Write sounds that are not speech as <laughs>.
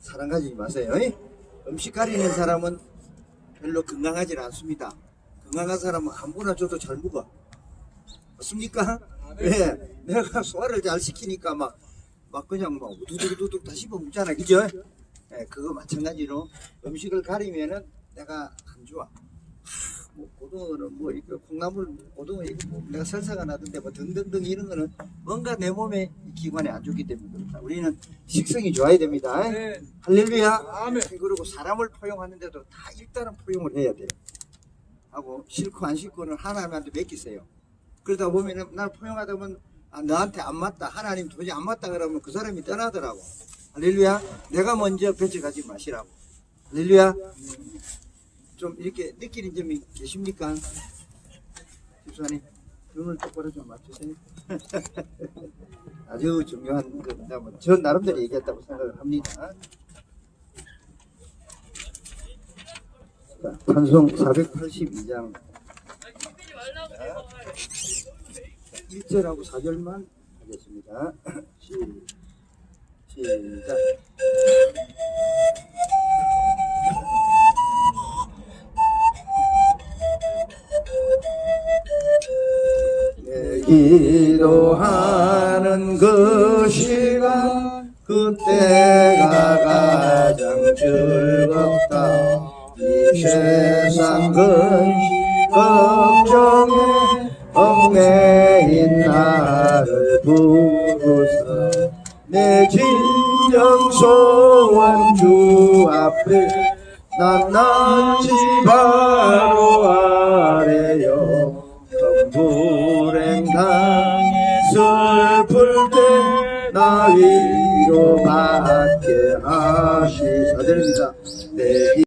사랑 가지지 마세요. 이? 음식 가리는 사람은 별로 건강하지 않습니다. 건강한 사람은 아무나 줘도 잘 먹어. 맞습니까? 예. 내가 소화를 잘 시키니까 막, 막 그냥 막 우두둑두둑 다 씹어 먹잖아. 그죠? 예, 그거 마찬가지로 음식을 가리면은 내가 안 좋아. 하, 뭐 고등어는 뭐 이거 콩나물 고등어 이거 뭐 내가 설사가 나던데 뭐 등등등 이런 거는 뭔가 내 몸에 이 기관에 안 좋기 때문에 그렇다. 우리는 식성이 좋아야 됩니다. 네. 할렐루야. 아멘. 그리고 사람을 포용하는데도 다 일단은 포용을 해야 돼요. 하고 싫고 안 싫고는 하나님한테 맡기세요. 그러다 보면은 날 포용하다 보면 아, 너한테 안 맞다. 하나님 도저히 안 맞다 그러면 그 사람이 떠나더라고. 할렐루야. 내가 먼저 뱉어가지 마시라고. 할렐루야. 좀 이렇게 느끼는 점이 계십니까? 집사님, 눈을 똑바로 좀 맞추세요. <laughs> 아주 중요한 그, 뭐, 저 나름대로 얘기했다고 생각을 합니다. 자, 판송 482장 1절하고 4절만 하겠습니다. <laughs> 시, 시작. 그 시간 그때가 가장 즐겁다. 이 세상 근심 걱정에 얽매인 나를 부르사 내 진정 소원 주 앞에 낱낱이 바로 eh,